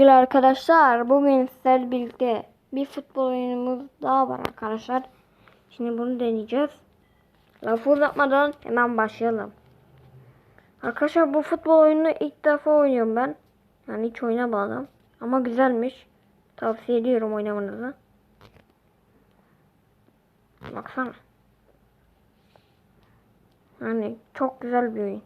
sevgili arkadaşlar. Bugün sizlerle birlikte bir futbol oyunumuz daha var arkadaşlar. Şimdi bunu deneyeceğiz. Lafı uzatmadan hemen başlayalım. Arkadaşlar bu futbol oyununu ilk defa oynuyorum ben. Yani hiç oynamadım. Ama güzelmiş. Tavsiye ediyorum oynamanızı. Baksana. Yani çok güzel bir oyun.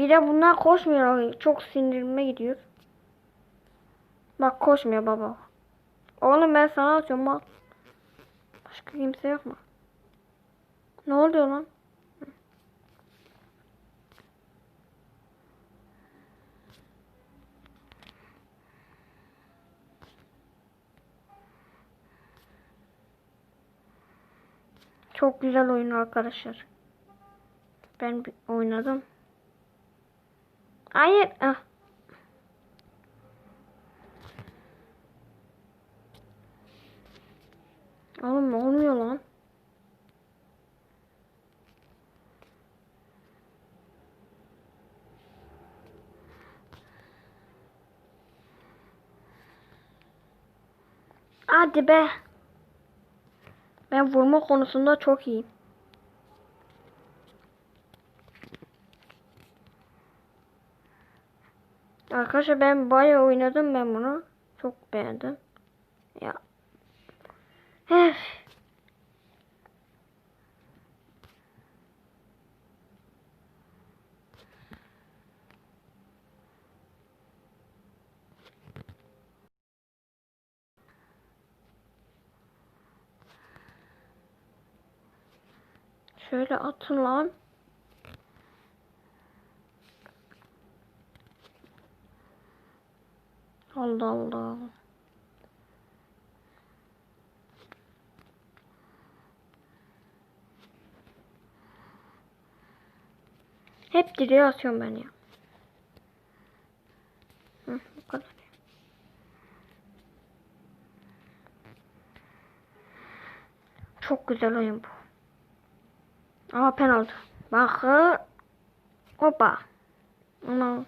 Bir de bunlar koşmuyor. Çok sinirime gidiyor. Bak koşmuyor baba. Oğlum ben sana atıyorum bak. Başka kimse yok mu? Ne oluyor lan? Çok güzel oyun arkadaşlar. Ben oynadım. Hayır. Ah. Oğlum olmuyor lan. Hadi be. Ben vurma konusunda çok iyiyim. Arkadaşlar ben bayağı oynadım ben bunu. Çok beğendim. Ya. Heh. Şöyle atın lan. Allah Allah. Hep direğe atıyorum ben ya. Çok güzel oyun bu. Aa penaltı. Bak. Hoppa. Ana.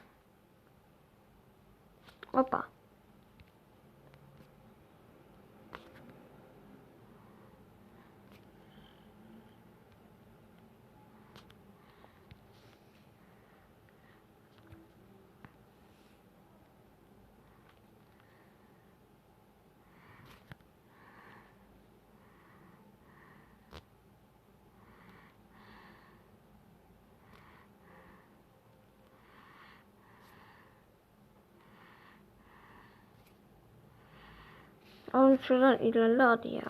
Oğlum şuradan ilerle hadi ya.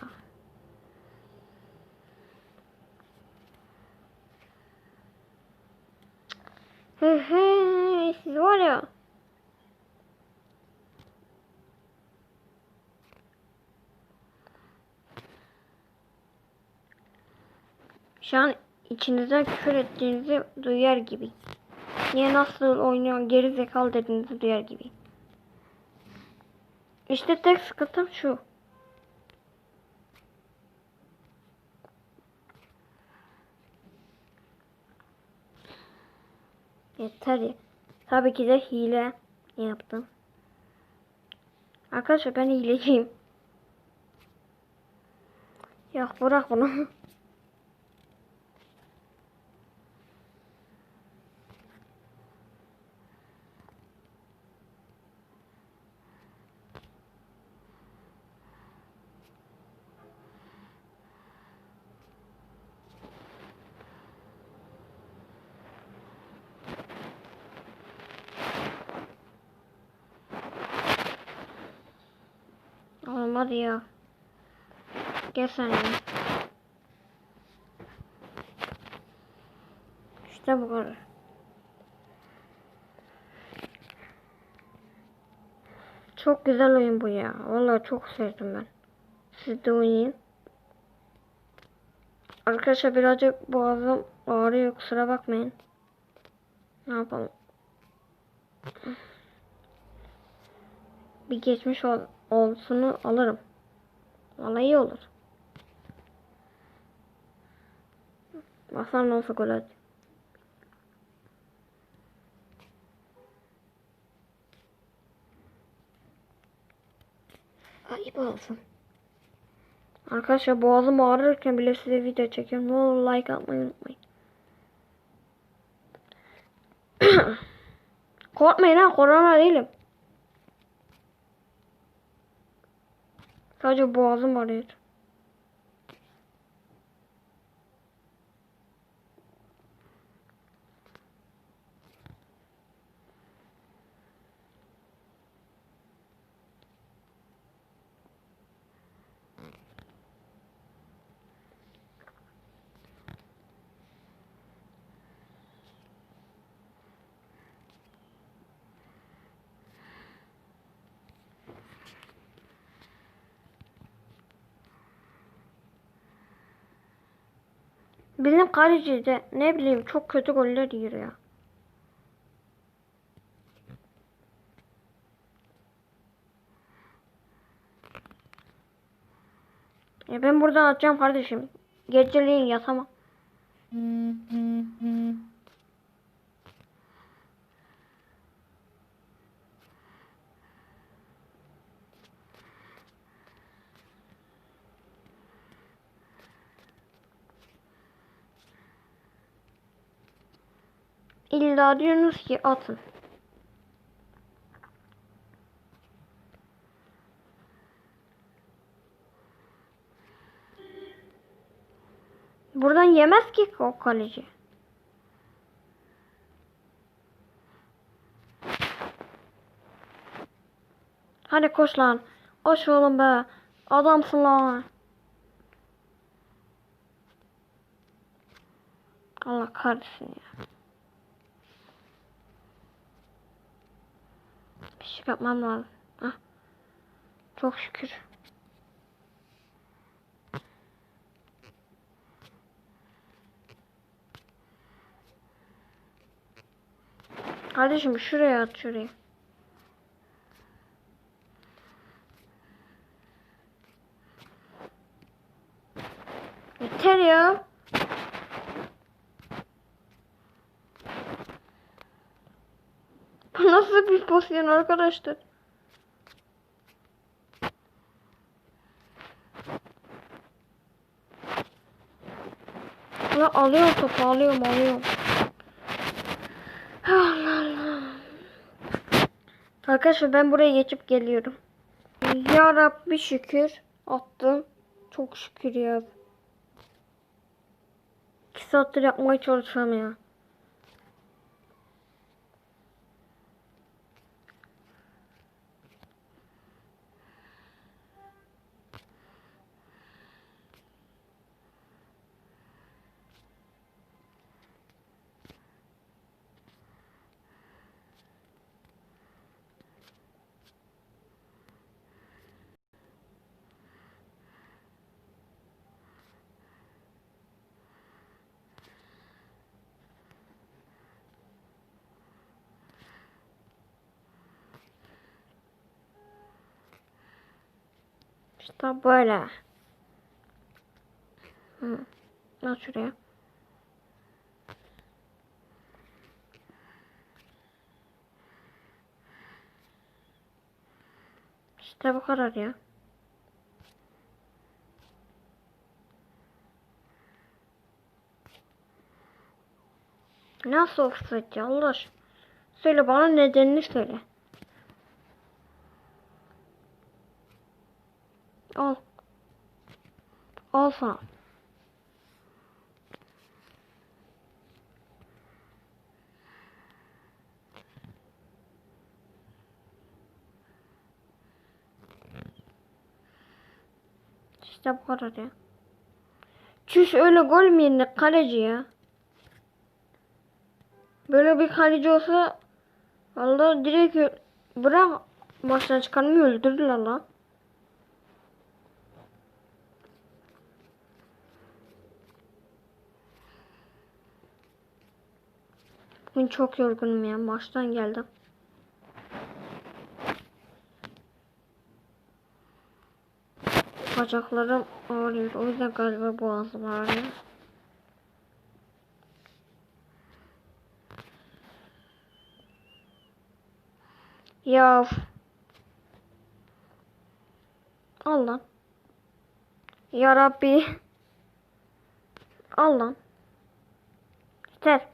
He siz var ya. Şu an içinizden küfür ettiğinizi duyar gibi. Niye nasıl oynuyor geri zekalı dediğinizi duyar gibi. İşte tek sıkıntım şu. Yeter ya. Tabii ki de hile yaptım. Arkadaşlar ben hileciyim. Yok bırak bunu. Olmadı ya. Gel sen ya. İşte bu kadar. Çok güzel oyun bu ya. Vallahi çok sevdim ben. Siz de oynayın. Arkadaşlar birazcık boğazım ağrıyor kusura bakmayın. Ne yapalım? bir geçmiş ol, olsunu alırım. Valla iyi olur. Baksana olsa gol at. Ayıp olsun. Arkadaşlar boğazım ağrırken bile size video çekiyorum. Ne olur like atmayı unutmayın. Korkmayın ha korona değilim. Sadece boğazım ağrıyor. Bizim kaleci de ne bileyim çok kötü goller yiyor ya. Ya ben buradan atacağım kardeşim. Geceleyin yatamam. İlla diyorsunuz ki atın. Buradan yemez ki o kaleci. Hadi koş lan. Koş oğlum be. Adamsın lan. Allah kahretsin ya. Şey yapmam lazım. Hah. Çok şükür. Kardeşim şuraya at şuraya. Yeter ya. Bu pozisyon arkadaşlar? Ya alıyorum topu alıyorum alıyorum. Allah Allah. Arkadaşlar ben buraya geçip geliyorum. Ya Rabbi şükür attım. Çok şükür ya. 2 saattir yapmaya çalışıyorum ya. İşte böyle. Hı. Al şuraya. İşte bu kadar ya. Nasıl offside ya Allah aşkına? Söyle bana nedenini söyle. Al. Al sana. İşte bu kadar ya. Çüş öyle gol mü yenir kaleci ya? Böyle bir kaleci olsa Allah direkt bırak maçtan çıkarmayı öldürürler lan. Bugün çok yorgunum ya. Maçtan geldim. Bacaklarım ağrıyor. O yüzden galiba boğazım ağrıyor. Ya. of. Al lan. Ya Rabbi. Al lan. Yeter.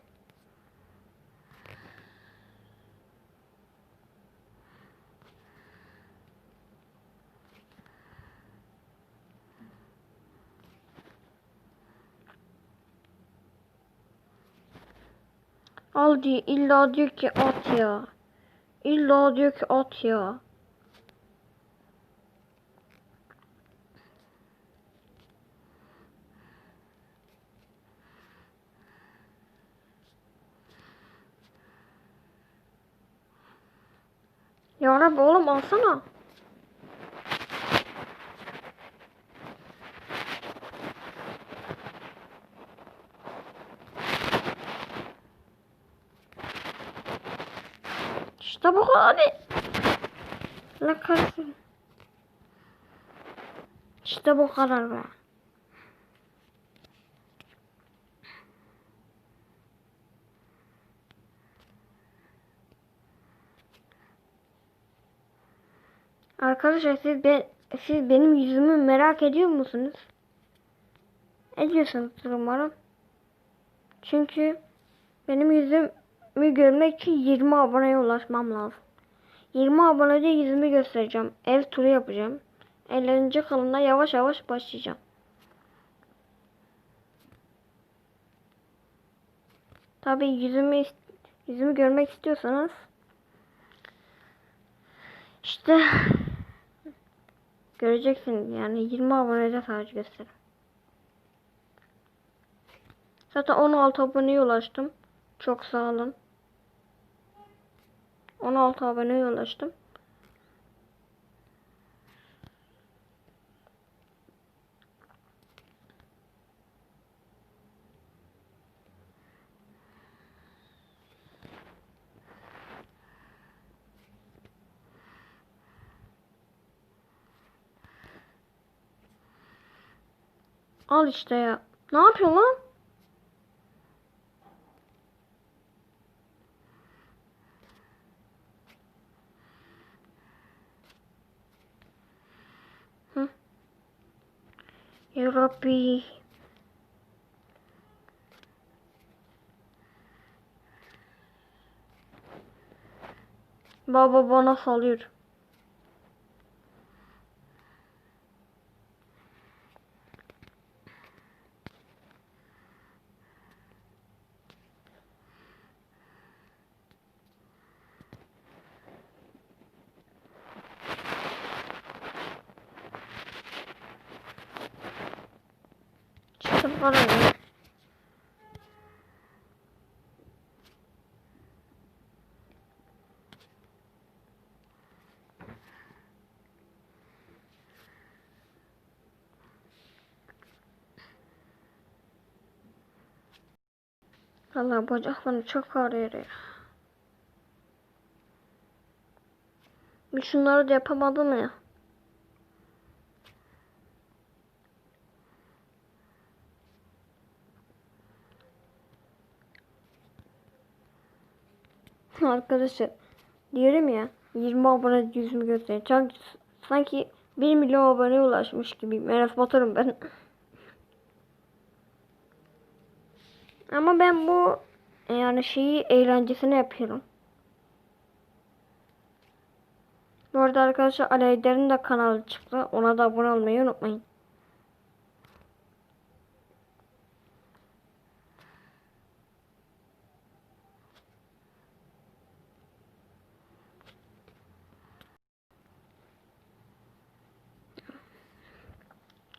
Al diyor. illa diyor ki at ya. İlla diyor ki at ya. Ya oğlum alsana. İşte bu kadar. La kahretsin. İşte bu kadar be. Arkadaşlar siz be, siz benim yüzümü merak ediyor musunuz? Ediyorsunuzdur umarım. Çünkü benim yüzümü görmek için 20 aboneye ulaşmam lazım. 20 abonede yüzümü göstereceğim. Ev turu yapacağım. 50. kanalına yavaş yavaş başlayacağım. Tabii yüzümü yüzümü görmek istiyorsanız işte göreceksiniz yani 20 abonede sadece gösterin. Zaten 16 aboneye ulaştım. Çok sağ olun. 16 aboneye ulaştım. Al işte ya. Ne yapıyorsun lan? Hı? Rabbi. Baba bana salıyor. Parayı. Allah bacaklarım çok ağrıyor ya. Şunları da yapamadım ya. Arkadaşlar diyorum ya 20 abone yüzümü gösteriyor. Sanki, sanki 1 milyon aboneye ulaşmış gibiyim. Enes Batur'um ben. Ama ben bu yani şeyi eğlencesine yapıyorum. Bu arada arkadaşlar Aleyder'in de kanalı çıktı. Ona da abone olmayı unutmayın.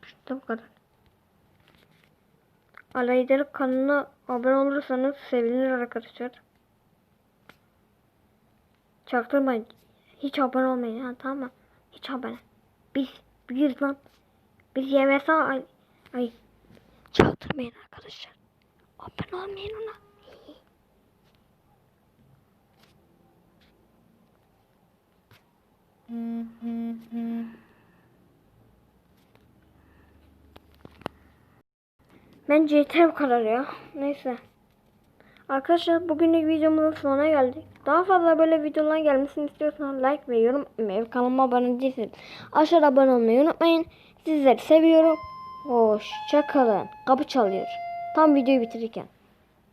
İşte bu kadar. Aleyder kanalına abone olursanız sevinirim arkadaşlar. Çaktırmayın. Hiç abone olmayın ha tamam mı? Hiç abone. Biz biz lan. Biz YMS ay, ay. Çaktırmayın arkadaşlar. Abone olmayın ona. Bence yeter bu kadar ya. Neyse. Arkadaşlar bugünlük videomuzun sonuna geldik. Daha fazla böyle videolar gelmesini istiyorsanız like ve yorum atmayı, kanalıma abone değilseniz aşağıda abone olmayı unutmayın. Sizleri seviyorum. Hoşça kalın. Kapı çalıyor. Tam videoyu bitirirken.